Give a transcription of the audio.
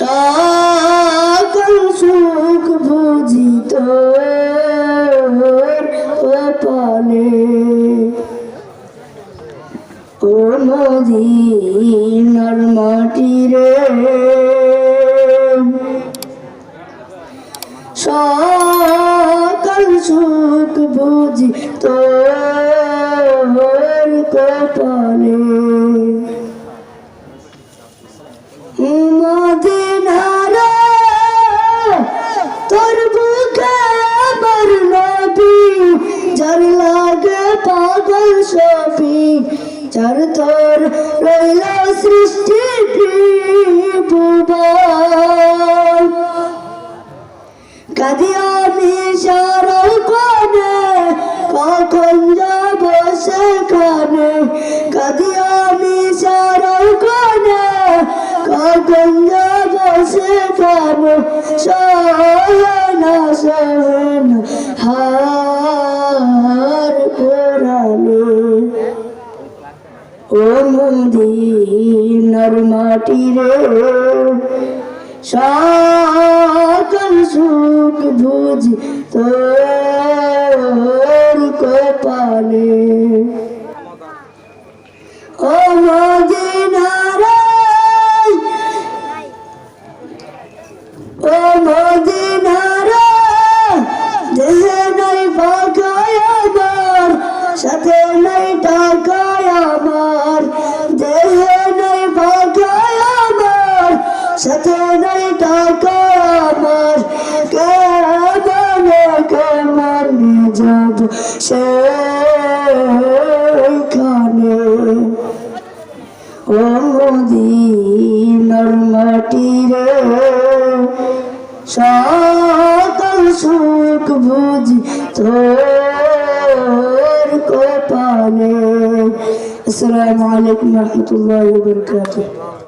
সকল সুখ বুঝি তোর কপালে ও মদিনার মাটি রে। সকল সুখ বুঝি তোর কপালে পাগল সবই যার তোর রইল সৃষ্টি ভুবন কাদিয়া মিশারল কোনে, কখন যাব সেখানে? কাদিয়া মিশারল কোনে, কখন যাব সেখানে? সহনা মদিনার মাটি রে সকল সুখ বুঝি তোর কপালে। ও মদিনারে ও মদিনারে সাথে নাই টাকায় আমার। কেমনে কেমনে যাব সেখানে? ও মদিনার মাটি রে সকল সুখ বুঝি তোর কপালে। আসসালামু আলাইকুম রহমতুল্লাহ বরকাতুহ।